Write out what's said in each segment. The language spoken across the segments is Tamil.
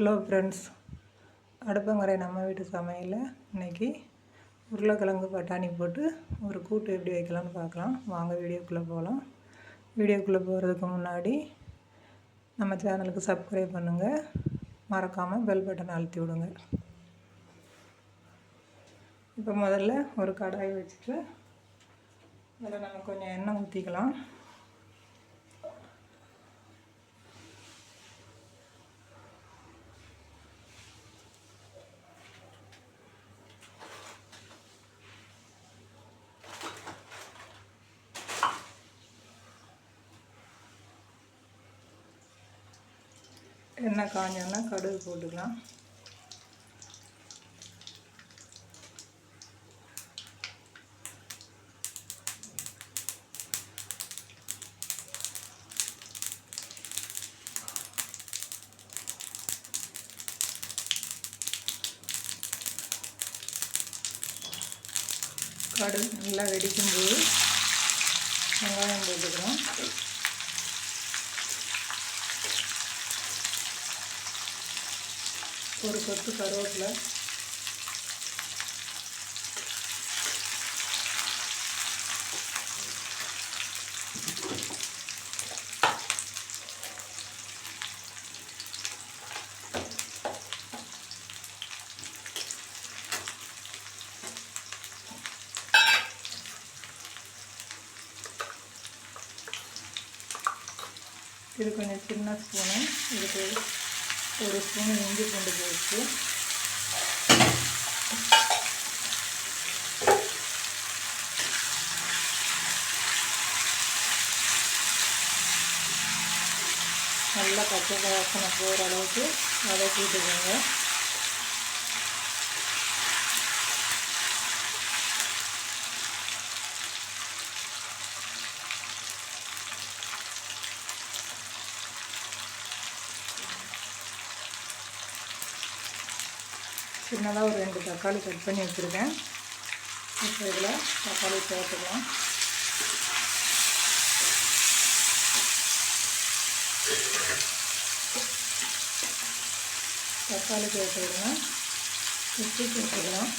ஹலோ ஃப்ரெண்ட்ஸ் அடுப்பங்கரை நம்ம வீட்டு சமையலில் இன்றைக்கி உருளைக்கிழங்கு பட்டாணி போட்டு ஒரு கூட்டு எப்படி வைக்கலாம்னு பார்க்கலாம். வாங்க வீடியோக்குள்ளே போகலாம் வீடியோக்குள்ளே போகிறதுக்கு முன்னாடி நம்ம சேனலுக்கு சப்ஸ்கிரைப் பண்ணுங்கள் மறக்காமல் பெல் பட்டன் அழுத்தி விடுங்க. இப்போ முதல்ல ஒரு கடாய் வச்சுட்டு அதில் நம்ம கொஞ்சம் எண்ணெய் ஊற்றிக்கலாம் எண்ணெய் காஞ்சோன்னா கடுகு போட்டுக்கலாம். கடுகு நல்லா வெடிக்கும்போது வெங்காயம் போட்டுக்கிறோம் ஒரு கொத்து கருவேப்பிலை. இது கொஞ்சம் சின்ன ஸ்பூனு இதுக்கு ஒரு ஸ்பூன் இஞ்சி பூண்டு போட்டு நல்லா பச்சை வாசனை போகிற அளவுக்கு வதக்கிட்டுக்கோங்க சின்னதாக ஒரு ரெண்டு தக்காளி கட் பண்ணி வச்சுருக்கேன். இப்போ இதில் தக்காளி சேர்த்துக்கலாம். தக்காளி சேர்த்துக்கலாம். உப்பு சேர்த்துக்கலாம்.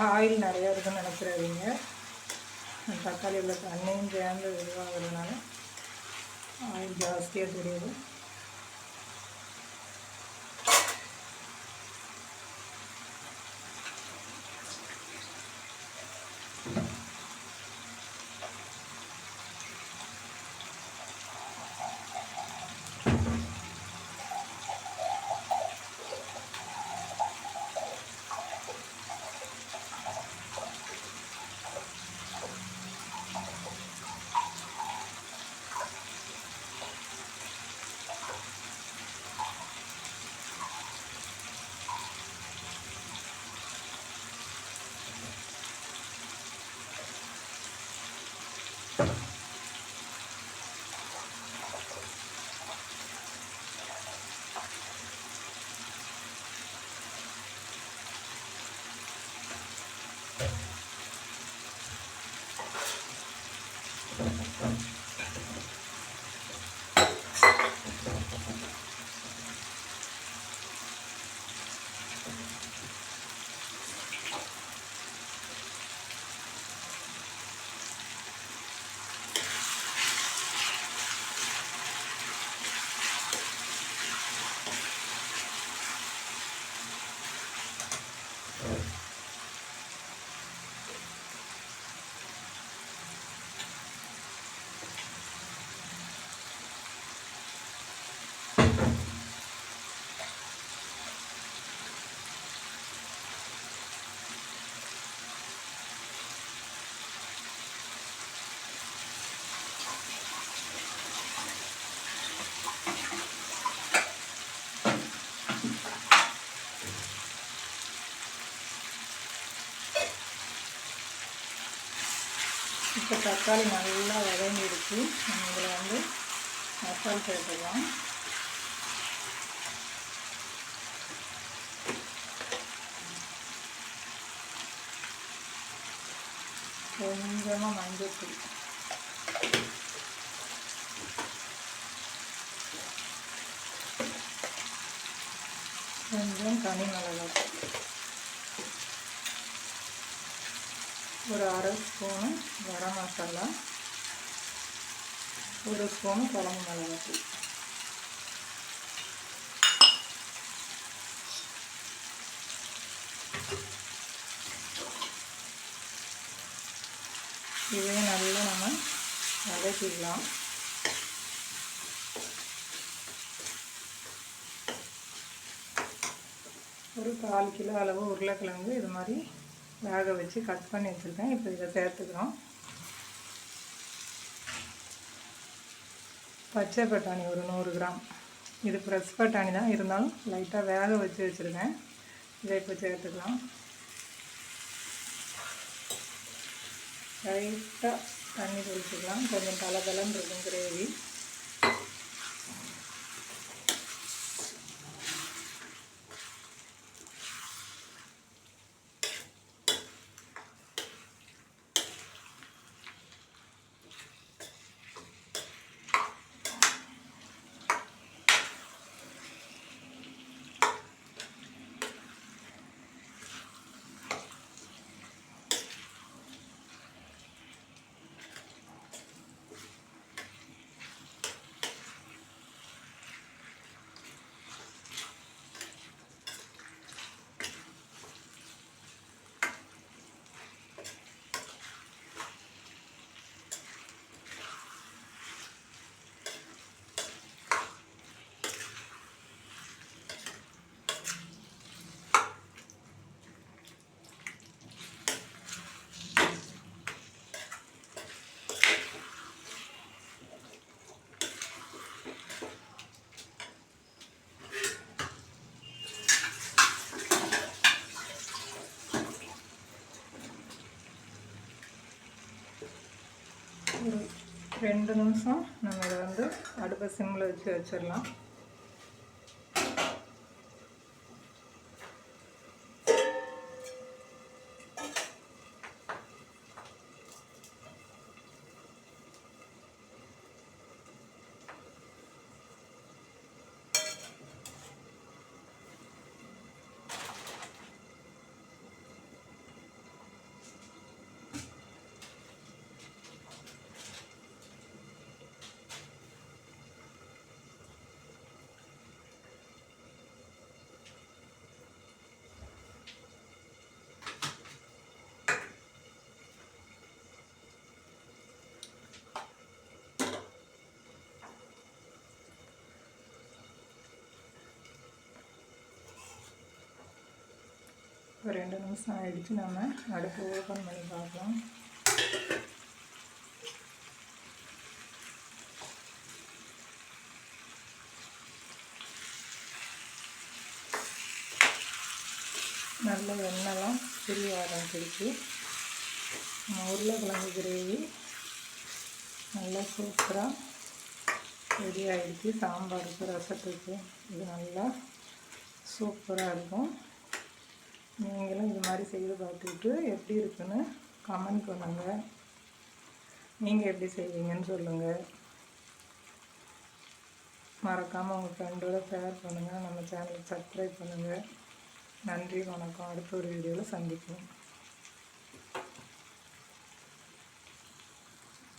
ஆயில் நிறையா இருக்குன்னு நினைக்கிறாதீங்க. தக்காளி உள்ள தண்ணியும் சேர்ந்து இதுவாகிறதுனால ஆயில் ஜாஸ்தியாக தெரியுது. இப்போ தக்காளி நல்லா வதங்கிடுச்சு. நம்ம இதில் வந்து மசால் சேர்த்துக்கலாம். கொஞ்சமாக மஞ்சள் தூள் கொஞ்சம் தனி மிளகாய் ஒரு அரை ஸ்பூனு கரம் மசாலா ஒரு ஸ்பூனு குழம்பு மிளகாய் இதையும் நல்லா நம்ம வதக்கிடலாம். ஒரு கால் கிலோ அளவு உருளைக்கிழங்கு இது மாதிரி வேக வச்சு கட் பண்ணி வச்சுருக்கேன். இப்போ இதை சேர்த்துக்கிறோம். பச்சை பட்டாணி ஒரு நூறு கிராம். இது ஃப்ரெஷ் பட்டாணி தான். இருந்தாலும் லைட்டாக வேக வச்சு வச்சுருக்கேன். இதை இப்போ சேர்த்துக்கலாம். லைட்டாக தண்ணி குடிச்சிக்கலாம் கொஞ்சம் தலை தலைன்னு இருக்கும் கிரேவி ஒரு ரெண்டு நிமிஷம் நம்ம இதை வந்து அடுப்பை சிம்மில் வச்சு வச்சிடலாம். ஒரு ரெண்டு நிமிஷம் ஆகிடுச்சு நம்ம அடுப்பு ஓப்பன் பண்ணி பார்க்கலாம். நல்ல எண்ணெய்லாம் பிரிய ஆரம்பிச்சிருச்சு நம்ம உருளைக்கிழங்கு கிரேவி நல்லா சூப்பராக ரெடி ஆகிடுச்சு சாம்பாருக்கு ரசத்துக்கு இது நல்லா சூப்பராக இருக்கும். நீங்களும் இது மாதிரி செய்து பார்த்துட்டு எப்படி இருக்குன்னு கமெண்ட் பண்ணுங்கள் நீங்கள் எப்படி செய்வீங்கன்னு சொல்லுங்கள் மறக்காமல் உங்கள் ஃப்ரெண்டோட ஷேர் பண்ணுங்கள் நம்ம சேனலுக்கு சப்ஸ்கிரைப் பண்ணுங்கள் நன்றி வணக்கம். அடுத்த ஒரு வீடியோவில் சந்திப்போம்.